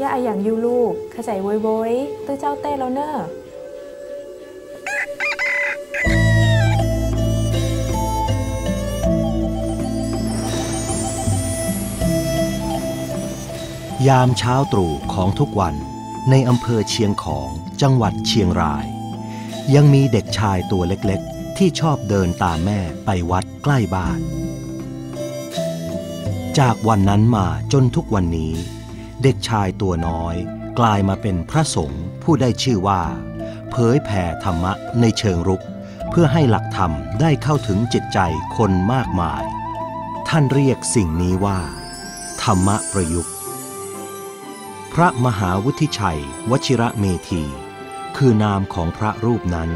ย่าอาอย่างยูลูกเข้าใจโวยโวยตื้อเจ้าเต้แล้วเนอะยามเช้าตรู่ของทุกวันในอำเภอเชียงของจังหวัดเชียงราย ยังมีเด็กชายตัวเล็กๆ ที่ชอบเดินตามแม่ไปวัดใกล้บ้าน จากวันนั้นมาจนทุกวันนี้ เด็กชายตัวน้อยกลายมาเป็นพระสงฆ์ผู้ได้ชื่อว่า เผยแผ่ธรรมะในเชิงรุก เพื่อให้หลักธรรมได้เข้าถึงจิตใจคนมากมาย ท่านเรียกสิ่งนี้ว่า ธรรมะประยุกต์ พระมหาวุฒิชัย วชิระเมธี คือนามของพระรูปนั้น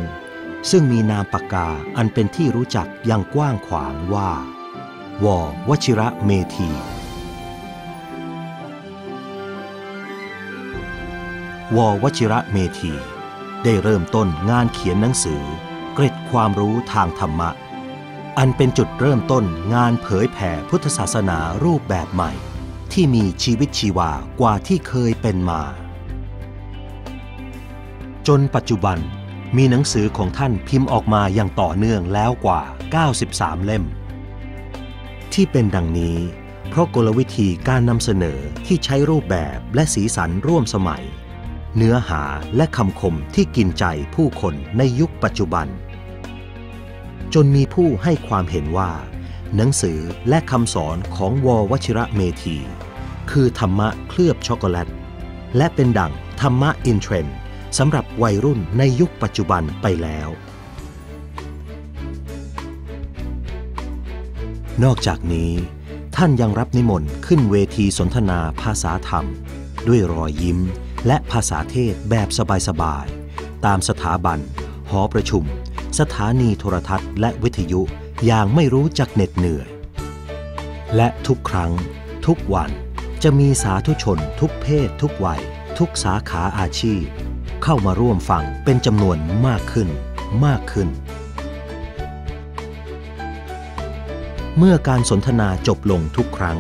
ซึ่งมีนามปากกาอันเป็นที่รู้จักอย่างกว้างขวางว่า ววชิระเมธี ววชิระเมธี ได้เริ่มต้นงานเขียนหนังสือ เกร็ดความรู้ทางธรรมะ อันเป็นจุดเริ่มต้นงานเผยแผ่พุทธศาสนารูปแบบใหม่ ที่มีชีวิตชีวากว่าที่เคยเป็นมา จนปัจจุบันมีหนังสือของท่านพิมพ์ออกมาอย่างต่อเนื่องแล้วกว่า 93 เล่ม ที่เป็นดังนี้เพราะกลวิธีการนำเสนอที่ใช้รูปแบบและสีสันร่วมสมัย เนื้อหาและคำคมที่กินใจผู้คนในยุคปัจจุบัน จนมีผู้ให้ความเห็นว่า หนังสือและคำสอนของววชิระเมธี คือธรรมะเคลือบช็อกโกแลต และเป็นดั่งธรรมะอินเทรนด์สำหรับวัยรุ่นในยุคปัจจุบันไปแล้ว นอกจากนี้ ท่านยังรับนิมนต์ขึ้นเวทีสนทนาภาษาธรรม ด้วยรอยยิ้ม และภาษาเทศแบบสบายๆ ตามสถาบัน หอประชุม สถานีโทรทัศน์ และวิทยุอย่างไม่รู้จักเหน็ดเหนื่อย และทุกครั้ง ทุกวันจะมีสาธุชน ทุกเพศ ทุกวัย ทุกสาขาอาชีพ เข้ามาร่วมฟังเป็นจำนวนมากขึ้น มากขึ้น เมื่อการสนทนาจบลงทุกครั้ง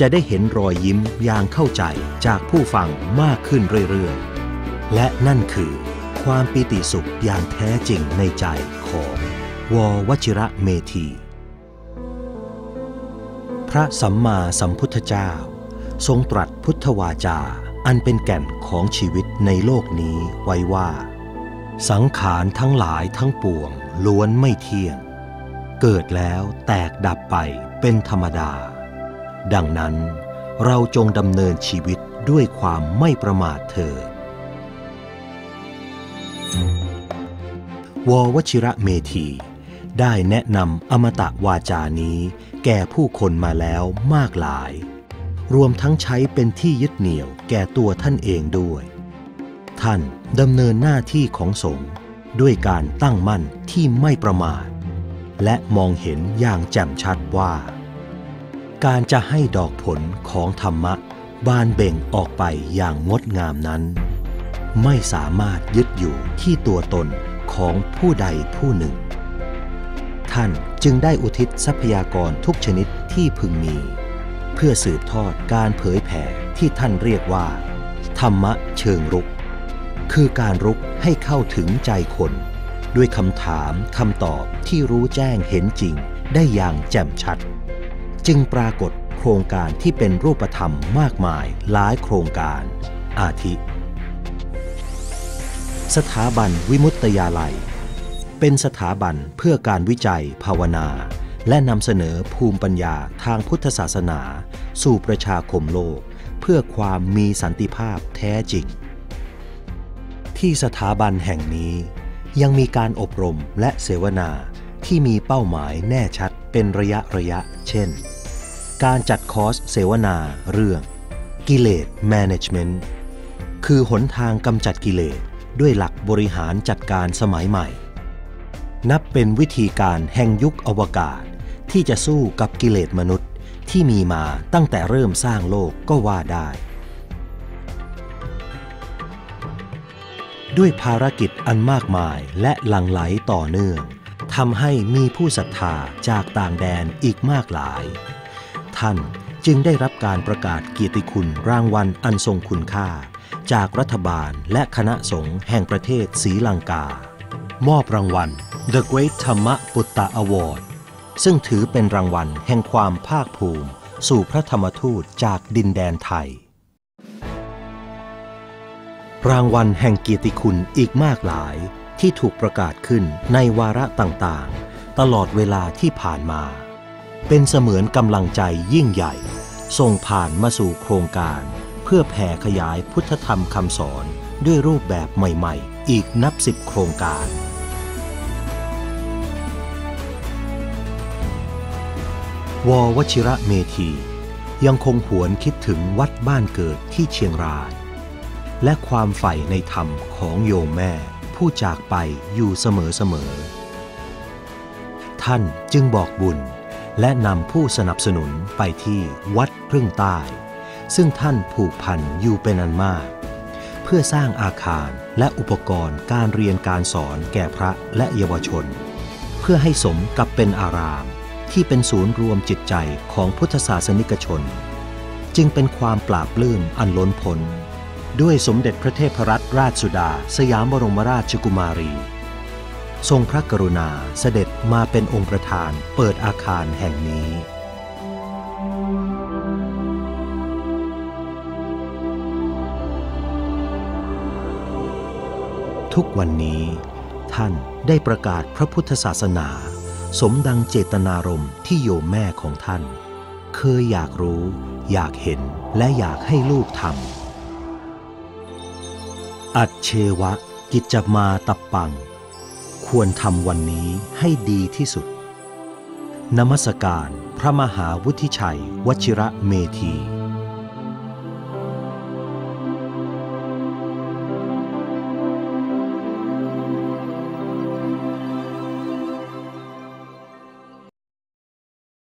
จะได้เห็นรอยยิ้มอย่างเข้าใจจากผู้ฟังมากขึ้นเรื่อยๆ และนั่นคือความปิติสุขอย่างแท้จริงในใจของววชิระเมธี พระสัมมาสัมพุทธเจ้า ทรงตรัสพุทธวาจา อันเป็นแก่นของชีวิตในโลกนี้ไว้ว่า สังขารทั้งหลายทั้งปวงล้วนไม่เที่ยง เกิดแล้วแตกดับไปเป็นธรรมดา ดังนั้นเราจงดำเนินชีวิตด้วยความไม่ประมาทเถิดววชิระเมธี ได้แนะนำอมตะวาจานี้ แก่ผู้คนมาแล้วมากหลาย รวมทั้งใช้เป็นที่ยึดเหนี่ยวแก่ตัวท่านเองด้วย ท่านดำเนินหน้าที่ของสงฆ์ด้วยการตั้งมั่นที่ไม่ประมาท และมองเห็นอย่างแจ่มชัดว่า การจะให้ดอกผลของธรรมะบานเบ่งออกไปอย่างงดงามนั้น ไม่สามารถยึดอยู่ที่ตัวตนของผู้ใดผู้หนึ่ง ท่านจึงได้อุทิศทรัพยากรทุกชนิดที่พึงมี เพื่อสืบทอดการเผยแผ่ที่ท่านเรียกว่า ธรรมะเชิงรุก คือการรุกให้เข้าถึงใจคน ด้วยคำถามคำตอบที่รู้แจ้งเห็นจริงได้อย่างแจ่มชัด จึงปรากฏโครงการที่เป็นรูปธรรมมากมายหลายโครงการ อาทิ สถาบันวิมุตตยาลัย เป็นสถาบันเพื่อการวิจัยภาวนา และนำเสนอภูมิปัญญาทางพุทธศาสนา สู่ประชาคมโลก เพื่อความมีสันติภาพแท้จริง ที่สถาบันแห่งนี้ยังมีการอบรมและเสวนา ที่มีเป้าหมายแน่ชัดเป็นระยะระยะ เช่น การจัดคอร์สเสวนาเรื่อง กิเลส Management คือหนทางกำจัดกิเลสด้วยหลักบริหารจัดการสมัยใหม่ นับเป็นวิธีการแห่งยุคอวกาศ ที่จะสู้กับกิเลสมนุษย์ที่มีมาตั้งแต่เริ่มสร้างโลกก็ว่าได้ ด้วยภารกิจอันมากมายและหลั่งไหลต่อเนื่อง ทำให้มีผู้ศรัทธาจากต่างแดนอีกมากหลาย ท่านจึงได้รับการประกาศเกียรติคุณรางวัลอันทรงคุณค่า จากรัฐบาลและคณะสงฆ์แห่งประเทศศรีลังกา มอบรางวัล The Great Dhamma Putta Award ซึ่งถือเป็นรางวัลแห่งความภาคภูมิ สู่พระธรรมทูตจากดินแดนไทย รางวัลแห่งเกียรติคุณอีกมากหลาย ที่ถูกประกาศขึ้นในวาระต่างๆ ตลอดเวลาที่ผ่านมา เป็นเสมือนกำลังใจยิ่งใหญ่ ส่งผ่านมาสู่โครงการ เพื่อแผ่ขยายพุทธธรรมคำสอนด้วยรูปแบบใหม่ๆ อีกนับสิบโครงการววชิระเมธี ยังคงหวนคิดถึงวัดบ้านเกิดที่เชียงราย และความใฝ่ในธรรมของโยมแม่ ผู้จากไปอยู่เสมอๆ ท่านจึงบอกบุญและนำผู้สนับสนุนไปที่วัดพึ่งใต้ ซึ่งท่านผูกพันอยู่เป็นอันมาก เพื่อสร้างอาคารและอุปกรณ์การเรียนการสอนแก่พระและเยาวชน เพื่อให้สมกับเป็นอาราม ที่เป็นศูนย์รวมจิตใจของพุทธศาสนิกชน จึงเป็นความปราบปลื้มอันล้นพ้น ด้วยสมเด็จพระเทพรัตนราชสุดา สยามบรมราชกุมารี ทรงพระกรุณาเสด็จมาเป็นองค์ประธานเปิดอาคารแห่งนี้ ทุกวันนี้ ท่านได้ประกาศพระพุทธศาสนา สมดังเจตนารมณ์ที่โยมแม่ของท่าน เคยอยากรู้ อยากเห็นและอยากให้ลูกทำ อัดเชวะกิจมาตับปัง ควรทำวันนี้ให้ดีที่สุด นมัสการพระมหาวุฒิชัย วชิระเมธี